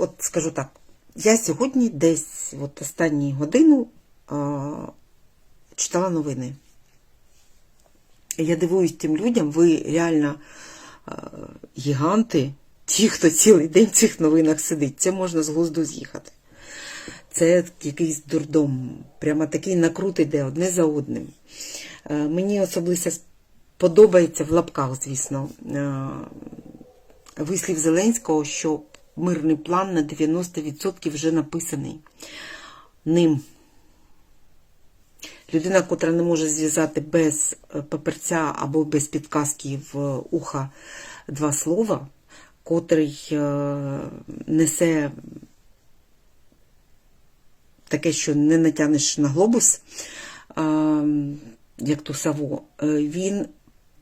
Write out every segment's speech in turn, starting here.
от скажу так, я сьогодні десь от останню годину читала новини. Я дивуюсь тим людям, ви реально гіганти, ті, хто цілий день в цих новинах сидить. Це можна з глузду з'їхати. Це якийсь дурдом, прямо такий накрут іде одне за одним. Е, Мені особливо подобається в лапках, звісно, е, вислів Зеленського, що мирний план на 90% вже написаний ним. Людина, котра не може зв'язати без е, паперця або без підказки в уха два слова, котрий е, несе таке, що не натягнеш на глобус, як ту саво, е, він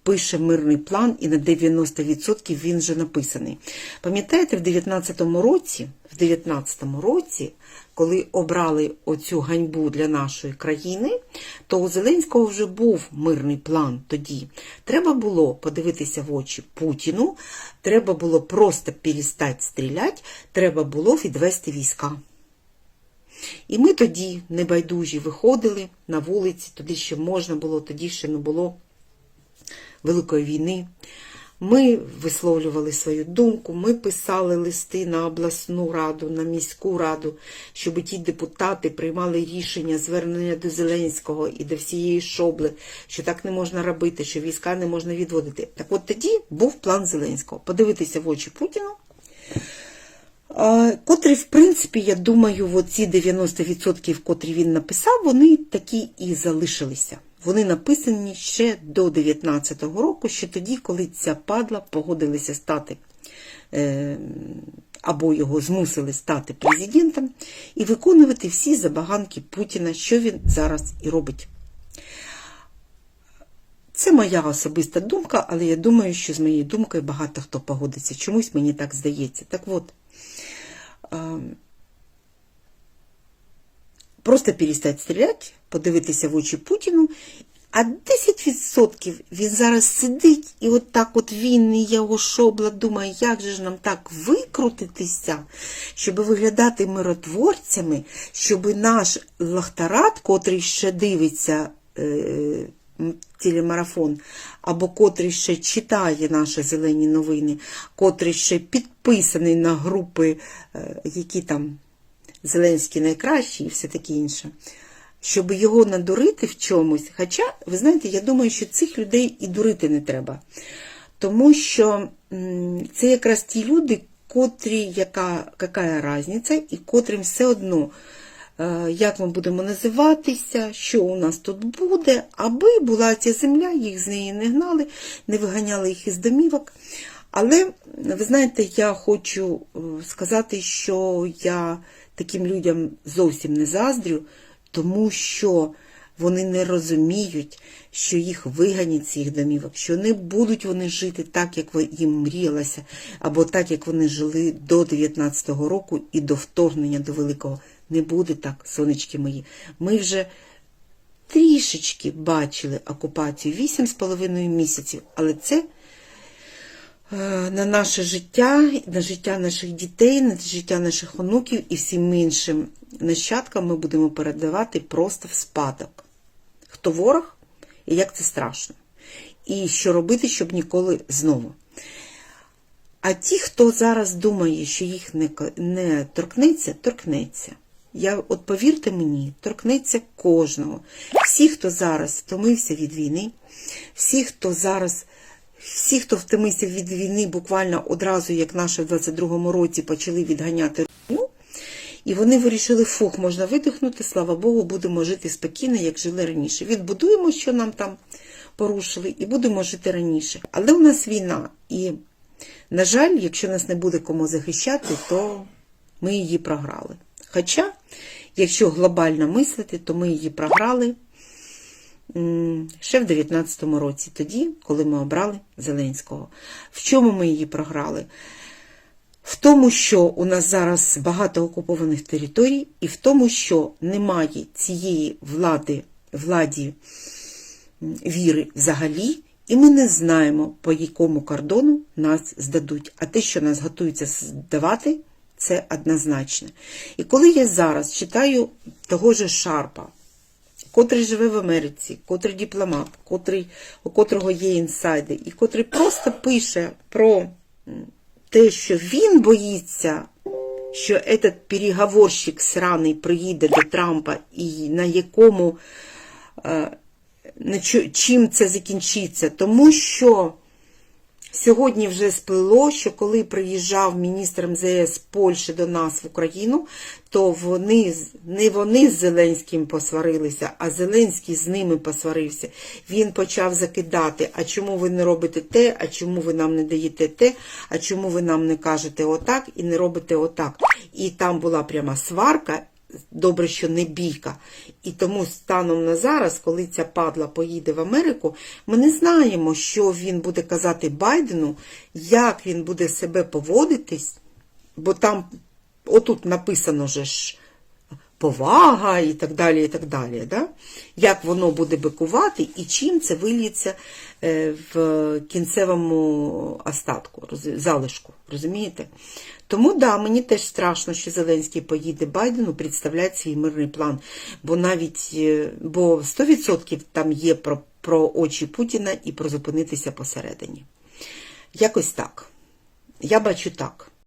пише мирний план і на 90% він вже написаний. Пам'ятаєте, в 19-му році, в 19-му році, коли обрали оцю ганьбу для нашої країни, то у Зеленського вже був мирний план тоді. Треба було подивитися в очі Путіну, треба було просто перестати стріляти, треба було відвести війська. І ми тоді, небайдужі, виходили на вулиці, тоді ще можна було, тоді ще не було Великої війни. Ми висловлювали свою думку, ми писали листи на обласну раду, на міську раду, щоб ті депутати приймали рішення звернення до Зеленського і до всієї шобли, що так не можна робити, що війська не можна відводити. Так от тоді був план Зеленського подивитися в очі Путіну. А, Котрі, в принципі, я думаю, оці 90%, котрі він написав, вони такі і залишилися. Вони написані ще до 19-го року, ще тоді, коли ця падла погодилися стати е, або його змусили стати президентом і виконувати всі забаганки Путіна, що він зараз і робить. Це моя особиста думка, але я думаю, що з моєю думкою багато хто погодиться. Чомусь мені так здається. Так от, просто перестати стріляти, подивитися в очі Путіну, а 10% він зараз сидить, і от так от він і його шобла думає, як же ж нам так викрутитися, щоб виглядати миротворцями, щоб наш лахтарат, котрий ще дивиться е, телемарафон, або котрий ще читає наші зелені новини, котрий ще підписаний на групи, е, які там Зеленський найкращий і все таке інше, щоб його надурити в чомусь. Хоча, ви знаєте, я думаю, що цих людей і дурити не треба. Тому що це якраз ті люди, котрі, яка, яка різниця, і котрим все одно, е, як ми будемо називатися, що у нас тут буде, аби була ця земля, їх з неї не гнали, не виганяли їх із домівок. Але, ви знаєте, я хочу е, сказати, що я таким людям зовсім не заздрю, тому що вони не розуміють, що їх виганять з їх домівок, що не будуть вони жити так, як їм мріялося, або так, як вони жили до 19-го року і до вторгнення до Великого. Не буде так, сонечки мої. Ми вже трішечки бачили окупацію 8,5 місяців, але це на наше життя, на життя наших дітей, на життя наших онуків і всім іншим нащадкам ми будемо передавати просто в спадок. Хто ворог і як це страшно. І що робити, щоб ніколи знову. А ті, хто зараз думає, що їх не, не торкнеться, торкнеться. Я, От повірте мені, торкнеться кожного. Всі, хто зараз втомився від війни, всі, хто зараз всі, хто втомився від війни, буквально одразу, як наші в 22-му році почали відганяти руйну, і вони вирішили, фух, можна видихнути, слава Богу, будемо жити спокійно, як жили раніше. Відбудуємо, що нам там порушили, і будемо жити раніше. Але у нас війна, і, на жаль, якщо нас не буде кому захищати, то ми її програли. Хоча, якщо глобально мислити, то ми її програли ще в 19-му році, тоді, коли ми обрали Зеленського. В чому ми її програли? В тому, що у нас зараз багато окупованих територій, і в тому, що немає цієї влади, владі віри взагалі, і ми не знаємо, по якому кордону нас здадуть. А те, що нас готуються здавати, Це однозначно. І коли я зараз читаю того же Шарпа, котрий живе в Америці, котрий дипломат, котрий, у котрого є інсайди, і котрий просто пише про те, що він боїться, що этот переговорщик сраний приїде до Трампа і на якому е, чим це закінчиться. Тому що Сьогодні вже сплило, що коли приїжджав міністр МЗС Польщі до нас в Україну, то вони не вони з Зеленським посварилися, а Зеленський з ними посварився. Він почав закидати, а чому ви не робите те, а чому ви нам не даєте те, а чому ви нам не кажете отак і не робите отак. І там була пряма сварка, добре, що не бійка. І тому станом на зараз, коли ця падла поїде в Америку, ми не знаємо, що він буде казати Байдену, як він буде себе поводитись, бо там отут написано же ж повага і так далі, і так далі. Да? Як воно буде бикувати і чим це виліється е, в кінцевому остатку, залишку, розумієте? Тому да, мені теж страшно, що Зеленський поїде Байдену представляти свій мирний план. Бо навіть е, бо 100% там є про, про очі Путіна і про зупинитися посередині. Якось так. Я бачу так.